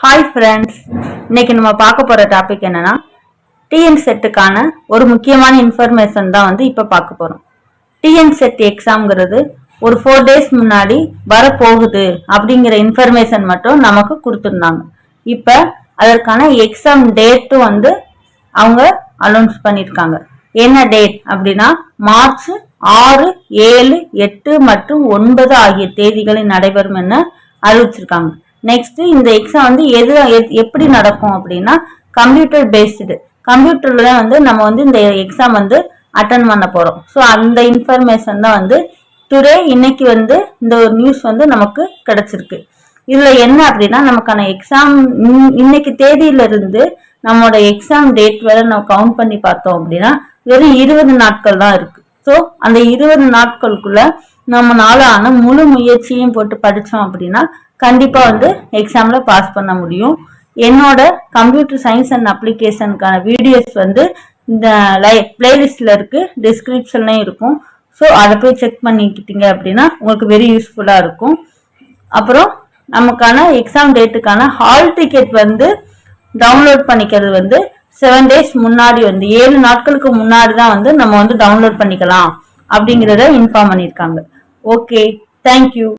Hi friends இன்னைக்கு நம்ம பார்க்க போற டாபிக் என்னன்னா டிஎன் செட்டுக்கான ஒரு முக்கியமான இன்ஃபர்மேஷன் தான் வந்து இப்போ பார்க்க போறோம். டிஎன் செட் எக்ஸாம்ங்கிறது ஒரு ஃபோர் டேஸ் முன்னாடி வரப்போகுது அப்படிங்கிற இன்ஃபர்மேஷன் மட்டும் நமக்கு கொடுத்துருந்தாங்க. இப்போ அதற்கான எக்ஸாம் டேட்டும் வந்து அவங்க அனௌன்ஸ் பண்ணியிருக்காங்க என்ன டேட் அப்படின்னா மார்ச் ஆறு ஏழு எட்டு மற்றும் ஒன்பது ஆகிய தேதிகளில் நடைபெறும் என அறிவிச்சிருக்காங்க. நெக்ஸ்ட் இந்த எக்ஸாம் வந்து எது எத்- எப்படி நடக்கும் அப்படின்னா கம்ப்யூட்டர் பேஸ்டு கம்ப்யூட்டர்ல தான் வந்து நம்ம வந்து இந்த எக்ஸாம் வந்து அட்டன் பண்ண போறோம். ஸோ அந்த இன்ஃபர்மேஷன் தான் வந்து டுடே இன்னைக்கு வந்து இந்த ஒரு நியூஸ் வந்து நமக்கு கிடைச்சிருக்கு. இதுல என்ன அப்படின்னா நமக்கான எக்ஸாம் இன்னைக்கு தேதியில இருந்து நம்மளோட எக்ஸாம் டேட் வரை நம்ம கவுண்ட் பண்ணி பார்த்தோம் அப்படின்னா வெறும் இருபது நாட்கள் தான் இருக்கு. ஸோ அந்த இருபது நாட்களுக்குள்ள நம்ம ஆன முழு முயற்சியும் போட்டு படித்தோம் அப்படின்னா கண்டிப்பாக வந்து எக்ஸாமில் பாஸ் பண்ண முடியும். என்னோட கம்ப்யூட்டர் சயின்ஸ் அண்ட் அப்ளிகேஷனுக்கான வீடியோஸ் வந்து இந்த லை பிளேலிஸ்டில் இருக்குது டிஸ்கிரிப்ஷன்லையும் இருக்கும். ஸோ அதை போய் செக் பண்ணிக்கிட்டீங்க அப்படின்னா உங்களுக்கு வெரி யூஸ்ஃபுல்லாக இருக்கும். அப்புறம் நமக்கான எக்ஸாம் டேட்டுக்கான ஹால் டிக்கெட் வந்து டவுன்லோட் பண்ணிக்கிறது வந்து செவன் டேஸ் முன்னாடி வந்து ஏழு நாட்களுக்கு முன்னாடி தான் வந்து நம்ம வந்து டவுன்லோட் பண்ணிக்கலாம் அப்படிங்கிறத இன்ஃபார்ம் பண்ணியிருக்காங்க. Okay, thank you.